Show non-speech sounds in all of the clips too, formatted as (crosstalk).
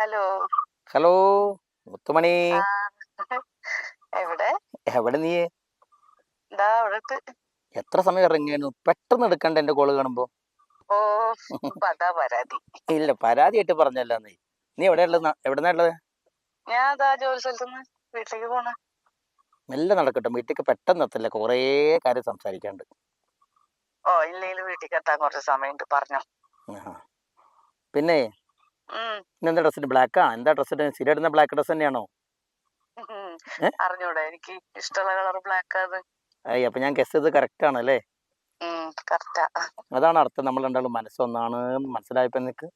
Hello. Hello മുത്തുമണി. എവിടെ? എവിടെ നീ എത്ര സമയം ഇറങ്ങിയായിരുന്നു? പെട്ടെന്ന് എടുക്കണ്ട എന്റെ കോൾ കാണുമ്പോ. അതാ പരാതി. ഇല്ല പരാതിയായിട്ട് പറഞ്ഞല്ല നീ. നീ എവിടെയുള്ളത് എവിടെന്നുള്ളത് ഞാൻ ജോലി സ്ഥലത്തുനിന്ന് വീട്ടിലേക്ക് പോണ. മെല്ലെ നടക്കട്ടെ. വീട്ടിലേക്ക് പെട്ടെന്ന് എത്തില്ല? കൊറേ കാര്യം സംസാരിക്കാണ്ട്. ഓ ഇല്ലെങ്കിൽ വീട്ടിൽ എത്താൻ കുറച്ച് സമയമുണ്ട്. പറഞ്ഞോ. പിന്നെ എന്താ ഡ്രസ്സിന് ബ്ലാക്കാ എന്താ ഡ്രസ്സിന് സ്ഥിരം ഇടുന്ന ബ്ലാക്ക് ഡ്രസ് തന്നെയാണോ. അറിഞ്ഞൂടെ. എനിക്ക് ഇഷ്ടമുള്ള കളർ ബ്ലാക്ക് ഏയ് അപ്പൊ ഞാൻ ഗസ് ചെയ്ത് കറക്റ്റ് ആണ് അല്ലേ? അതാണ് അർത്ഥം. നമ്മൾ രണ്ടാളും മനസ്സൊന്നാണ് മനസ്സിലായപ്പോ നിനക്ക്.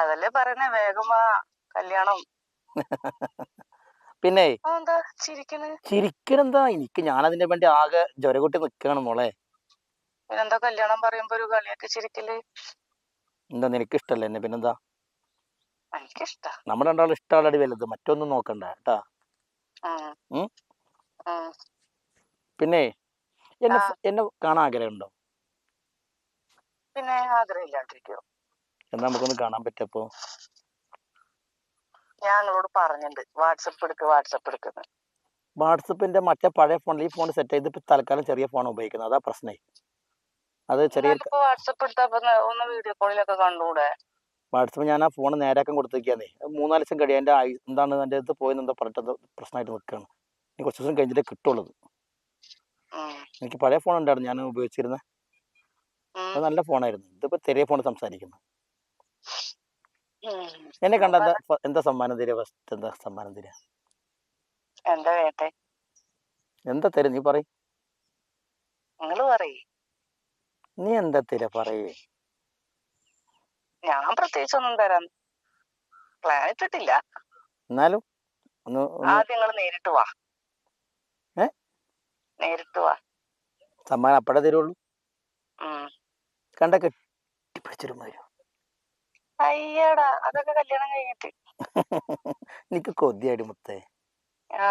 അതല്ലേ പറയണേ? വേഗം വാ. കല്യാണം. (laughs) പിന്നെ ചിരിക്കണെന്താ? എനിക്ക് ഞാൻ അതിന്റെ വേണ്ടി ആകെ ജ്വരകുട്ടി നിക്കണം മോളെ. പിന്നെന്താ കല്യാണം പറയുമ്പോ ഒരു കളിയൊക്കെ ചിരിക്കൽ? എന്താ നിനക്ക് ഇഷ്ടല്ലേ എന്നെ? പിന്നെന്താ? നമ്മുടെ രണ്ടാളും ഇഷ്ടമുള്ളടി വലുത്. മറ്റൊന്നും നോക്കണ്ട കേട്ടാ. പിന്നെ എന്നെ എന്നെ കാണാൻ ആഗ്രഹമുണ്ടോ? പിന്നെ ആഗ്രഹമില്ലാണ്ടിരിക്കോ എന്നാ നമുക്കൊന്ന് കാണാൻ പറ്റപ്പോ ഞാൻ അവളോട് പറഞ്ഞിട്ടുണ്ട് വാട്സപ്പ് എടുക്ക് വാട്സപ്പ് എടുക്കുന്നത് വാട്സപ്പിന്റെ മറ്റേ പഴയ ഫോണിൽ ഈ ഫോൺ സെറ്റ് ചെയ്ത് തൽക്കാലം ചെറിയ ഫോൺ ഉപയോഗിക്കുന്നത്. അതാ പ്രശ്നേ. അത് ചെറിയ വാട്സപ്പ് എടുത്തപ്പോ ഒന്ന് വീഡിയോ കോളിലൊക്കെ കണ്ടൂടെ? വാട്സപ്പ് ഞാൻ ആ ഫോൺ നേരാക്കാൻ കൊടുത്തിരിക്കാന്നേ. മൂന്നാൽ ദിവസം കഴിയാൻ എന്റെ ആയി എന്താണ് എന്റെ അടുത്ത് പോയി എന്താ പറഞ്ഞിട്ട് പ്രശ്നമായിട്ട് നിൽക്കുകയാണ് എനിക്ക് കുറച്ച് ദിവസം കഴിഞ്ഞിട്ട് കിട്ടുള്ളത്. എനിക്ക് പഴയ ഫോൺ ഉണ്ടായിരുന്നു ഞാൻ ഉപയോഗിച്ചിരുന്നത്. അത് നല്ല ഫോണായിരുന്നു. ഇതിപ്പോ ചെറിയ ഫോൺ സംസാരിക്കുന്നു. ഉം. എന്നെ കണ്ട എന്താ സമ്മാനം. തരിക ഫസ്റ്റ് എന്താ സമ്മാനം തരിക? എന്താ വേണ്ടേ? എന്താ തരും നീ പറയ. നിങ്ങൾ പറയ്. നീ എന്താ തരിക? പറയേ. ഞാൻ പ്രത്യേകിച്ച് ഒന്നും തരാൻ പ്ലാൻ ഇട്ടിട്ടില്ല. എന്നാലും ഒന്ന് ആദ്യം നിങ്ങൾ നേരിട്ട് വാ. ഏ? നേരിട്ട് വാ. സമ്മാനം അപ്പഴേ തരുള്ളൂ. കണ്ട കെട്ടിപ്പിടിച്ചിരുന്നു വരും അയ്യടാ അതൊക്കെ കല്യാണം കഴിഞ്ഞിട്ട്. നിക്ക് കൊതിയാടി മുത്തേ. ആ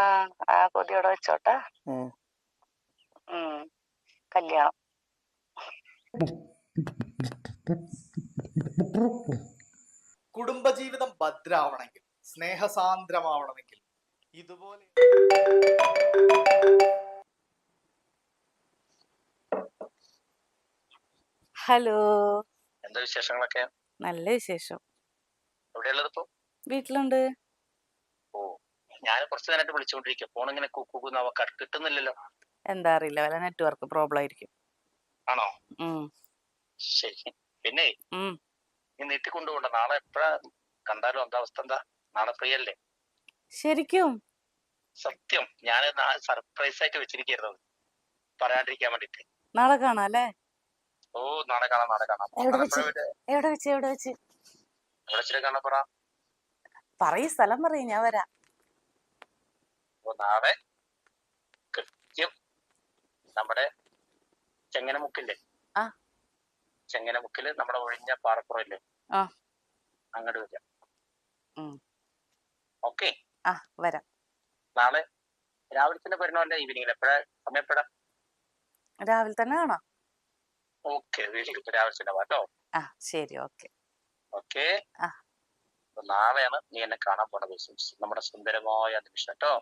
ആ കൊതിയോടെ വെച്ചോട്ടെ. കല്യാണം. കുടുംബജീവിതം ഭദ്രാവണമെങ്കിൽ സ്നേഹസാന്ദ്രമാവണമെങ്കിൽ ഇതുപോലെ ഹലോ. എന്താ വിശേഷങ്ങളൊക്കെ? നല്ല വിശേഷം. വീട്ടിലുണ്ട്. ഞാൻ കുറച്ച് നേരമായിട്ട് വിളിച്ചുകൊണ്ടിരിക്കുക ഫോൺ ഇങ്ങനെ കിട്ടുന്നില്ലല്ലോ. എന്താ അറിയില്ല. വല്ല നെറ്റ്വർക്ക് പ്രോബ്ലം ആയിരിക്കും ആണോ ശരി. പിന്നെ. നീ നീട്ടിക്കൊണ്ടുപോണ്ട. നാളെ എപ്പോഴാ കണ്ടാലും എന്താ അവസ്ഥ എന്താ? നാളെ ഫ്രീ അല്ലേ? ശരിക്കും? സത്യം. ഞാൻ സർപ്രൈസ് ആയിട്ട് വെച്ചിരിക്കുന്നത് പറയാണ്ടിരിക്കാൻ വേണ്ടിട്ട്. നാളെ കാണാം അല്ലേ? ഓ നാളെ കാണാം നാളെ കാണാം. എവിടെ വെച്ച്? എവിടെ വെച്ച് എവിടെ വെച്ച്? എവിടെ വെച്ചിട്ട് കാണാൻ പറ പറയ് സ്ഥലം പറയും ഞാൻ വരാ. ഓ നാളെ? കൃത്യം നമ്മുടെ ചെങ്ങനമുക്കില്ലേ? ആ. ചെങ്ങനമുക്കിൽ നമ്മുടെ ഒഴിഞ്ഞ പാറപ്പുറമില്ലേ ആ. അങ്ങോട്ട് വരാം. ഉം. ഓക്കെ? ആ വരാം. നാളെ രാവിലെ തന്നെ വരണമല്ലേ ഈവനിങ്ങിൽ എപ്പോഴാ സമയം എപ്പോഴാ? രാവിലെ തന്നെ കാണാം. ഓക്കെ വീട്ടിൽ തന്നെ വാ കേട്ടോ ആ ശരി ഓക്കെ ഓക്കെ നാളെയാണ് നീ എന്നെ കാണാൻ പോണ ദിവസം നമ്മുടെ സുന്ദരമായ നിമിഷം കേട്ടോ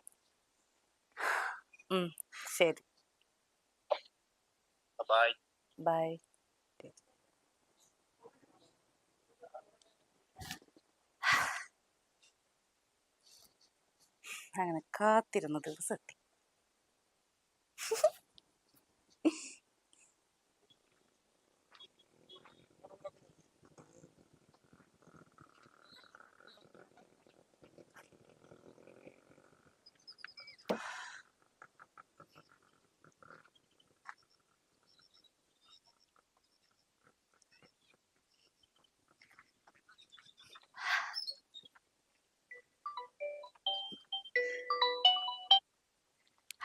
ശരി ബൈ ബൈ അങ്ങനെ കാത്തിരുന്ന ദിവസത്തി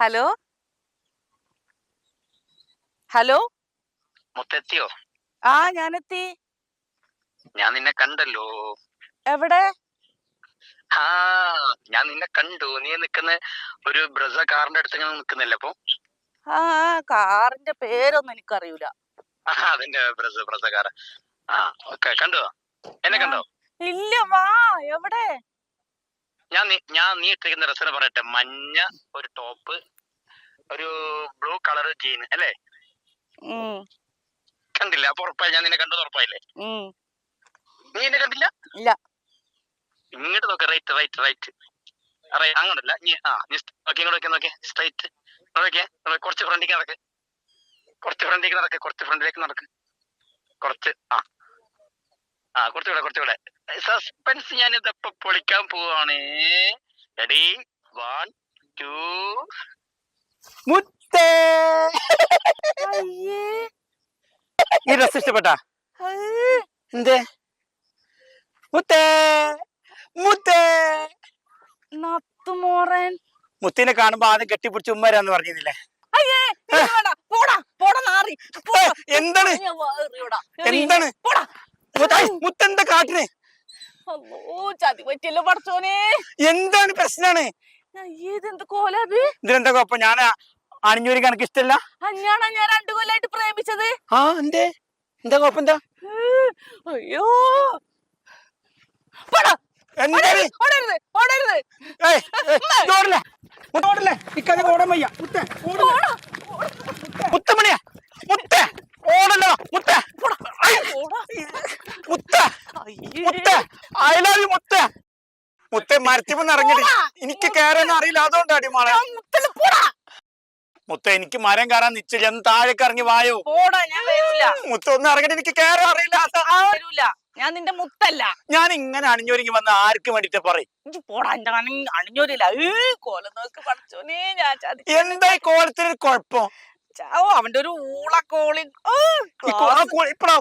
ഹലോ? ഹലോ? മുത്തെത്തിയോ? ആ ഞാനെത്തി. ഞാൻ നിന്നെ കണ്ടല്ലോ. എവിടെ? ആ ഞാൻ നിന്നെ കണ്ടു. നീ നിക്കുന്ന ഒരു ബ്രസ കാറിന്റെ അടുത്ത് ഇങ്ങനെ നിക്കുന്നില്ല അപ്പൊ? ആ കാറിന്റെ പേരൊന്നും എനിക്കറിയൂല. അതിന്റെ ബ്രസ കാർ ആ ഓക്കെ കണ്ടോ? എന്നെ കണ്ടോ? ഇല്ല വാ എവിടെ? ഞാൻ ഞാൻ നീ ഇട്ടിരിക്കുന്ന ഡ്രസ്സിനെ പറയട്ടെ. മഞ്ഞ ഒരു ടോപ്പ് ഒരു ബ്ലൂ കളർ ജീൻ അല്ലേ? കണ്ടില്ല? അപ്പൊ ഉറപ്പായി ഞാൻ നിന്നെ കണ്ടത് ഉറപ്പായില്ലേ? നീ എന്നെ കണ്ടില്ല? ഇല്ല. ഇങ്ങോട്ട് നോക്ക് റൈറ്റ് റൈറ്റ് റൈറ്റ് അങ്ങോട്ടല്ല നീ ആ നീ ഓക്കെ ഇങ്ങോട്ട് നോക്കി നോക്കി സ്ട്രൈറ്റ് നോക്കിയേ കുറച്ച് ഫ്രണ്ടിലേക്ക് നടക്ക്. കുറച്ച് ഫ്രണ്ടിലേക്ക് നടക്ക് കുറച്ച് ഫ്രണ്ടിലേക്ക് നടക്ക്. കുറച്ച് ആ. ആ കുറച്ചുകൂടെ കുറച്ചുകൂടെ സസ്പെൻസ് ഞാൻ ഇതപ്പൊ പൊളിക്കാൻ പോവാണ്. റെഡി വൺ ടു മുത്തേ. ഈ ഡ്രസ് ഇഷ്ടപ്പെട്ട? എന്തേ? മുത്തേ. മുത്തേ. നത്തുമോറൻ മുത്തിനെ കാണുമ്പോ ആദ്യം കെട്ടിപ്പിടിച്ച് ഉമ്മരാന്ന് പറഞ്ഞിരുന്നില്ലേ. എന്താണ്. എന്താണ്? മുത്തെന്താ കാട്ടിന്? എന്താണ് പ്രശ്നാണ്? ഇതെന്ത് കുഴപ്പം? ഞാൻ അണിഞ്ഞൂരി കണക്ക് ഇഷ്ടല്ല. അഞ്ഞാണോ ഞാൻ രണ്ടു കൊല്ലായിട്ട് പ്രേമിച്ചത്. ആ എന്തേ? എന്താ കുഴപ്പം? എന്താ? അയ്യോ. പോടാ. എന്താണ് ഓടരുത് ഓടരുത് ഏയ്, ഏയ്, ഇത് ഓടില്ലേ? മുത്ത ഓടില്ലേ? ഇക്കതിന് ഓടാൻ വയ്യ. മുത്തേ, ഓടില്ലേ? മുത്തമണിയാ മുത്തേ ഓടല്ലോ മുത്തേ ഐ, പോടാ. മുത്തേ അയ്യേ. മുത്തേ ഐ ലവ് യു മുത്തേ മുത്തേ മരത്തിമെന്ന് ഇറങ്ങിട്ട് എനിക്ക് കയറാൻ അറിയില്ല. അതുകൊണ്ടാടി മോളെ. ഞാൻ പോടാ. മുത്ത എനിക്ക് മരം കയറാൻ നിശ്ചയില്ല. ഒന്ന് താഴേക്ക് ഇറങ്ങി വായോ. മുത്ത ഒന്ന് ഇറങ്ങിട്ട് എനിക്ക് കയറാൻ അറിയില്ല. ഞാൻ നിന്റെ മുത്തല്ല. ഞാൻ ഇങ്ങനെ അണിഞ്ഞൊരുങ്ങി വന്ന ആർക്ക് വേണ്ടിട്ട് പറയും? ഇജ്ജ് പോടാ എന്റെ അണി- ഏ കോലം നോക്ക് പഠിച്ചോനെ ഞാൻ ചതി എന്താ കോലത്തിനൊരു കുഴപ്പം? ഓ അവന്റെ ഒരു ഊള കോളി ഓ,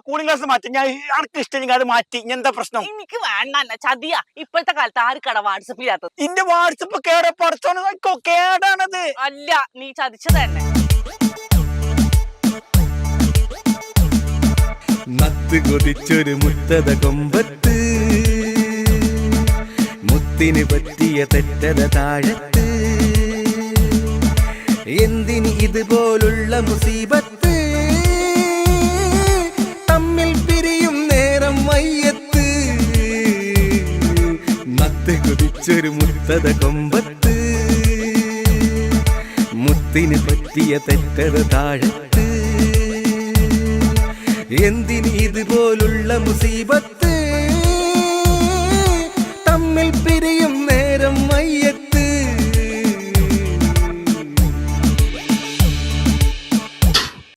കൂളിംഗ് ഗ്ലാസ് മാറ്റി? ഞാൻ ആർക്ക് ഇഷ്ടമെങ്കിൽ അത് മാറ്റി. ഇനി എന്താ പ്രശ്നം? എനിക്ക് വേണ്ട എന്നെ ചതിയാ. ഇപ്പോഴത്തെ കാലത്ത് ആർക്കട വാട്സപ്പ് ഇല്ലാത്തത്? ഇന്റെ വാട്സപ്പ് കേട പഠിച്ചോണോ കേടാണത്. അല്ല നീ ചതിച്ചത് തന്നെ. നത്ത് കൊതിച്ചൊരു മുത്തത കൊമ്പത്ത്. മുത്തിന് പറ്റിയ തെറ്റത താഴത്ത്. എന്തിന് ഇതുപോലുള്ള മുസീബത്ത് തമ്മിൽ പിരിയും നേരം മയ്യത്ത് നത്ത് കുതിച്ചൊരു മുത്തത കൊമ്പത്ത്. മുത്തിന് പറ്റിയ തെറ്റത് താഴത്ത്. എന്തിന് ഇതുപോലുള്ള മുസീബത്ത് തമ്മിൽ പിരിയും